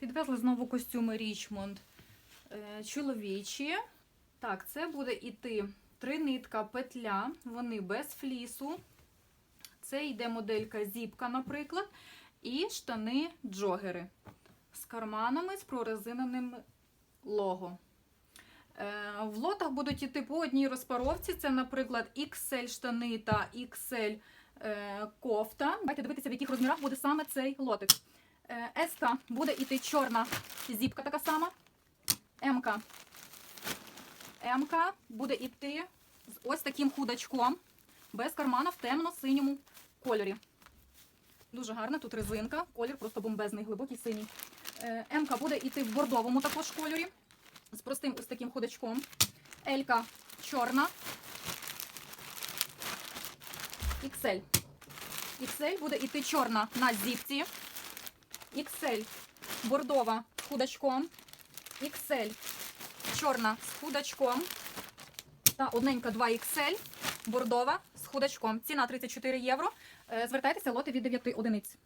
Підвезли знову костюми Річмонд е, чоловічі. Так, це буде іти тринитка петля, вони без флісу. Це йде моделька зіпка, наприклад, і штани джогери з карманами з прорезиненим лого. Е, В лотах будуть іти по одній розпаровці. Це, наприклад, XL штани та XL е, кофта. Давайте дивитися, в яких розмірах буде саме цей лотик. Е, СК буде іти чорна зіпка така сама. МК. МК буде іти з ось таким худачком, без кармана в темно-синьому кольорі. Дуже гарна тут резинка, колір просто бомбезний, глибокий синій. Е, МК буде іти в бордовому також кольорі, з простим ось таким худачком. Елька чорна. XL. XL буде іти чорна на зіпці. XL бордова з худачком. XL чорна з худачком. Та одненька 2 XL бордова з худачком. Ціна 34 євро. Е, Звертайтеся лоти від 9 одиниць.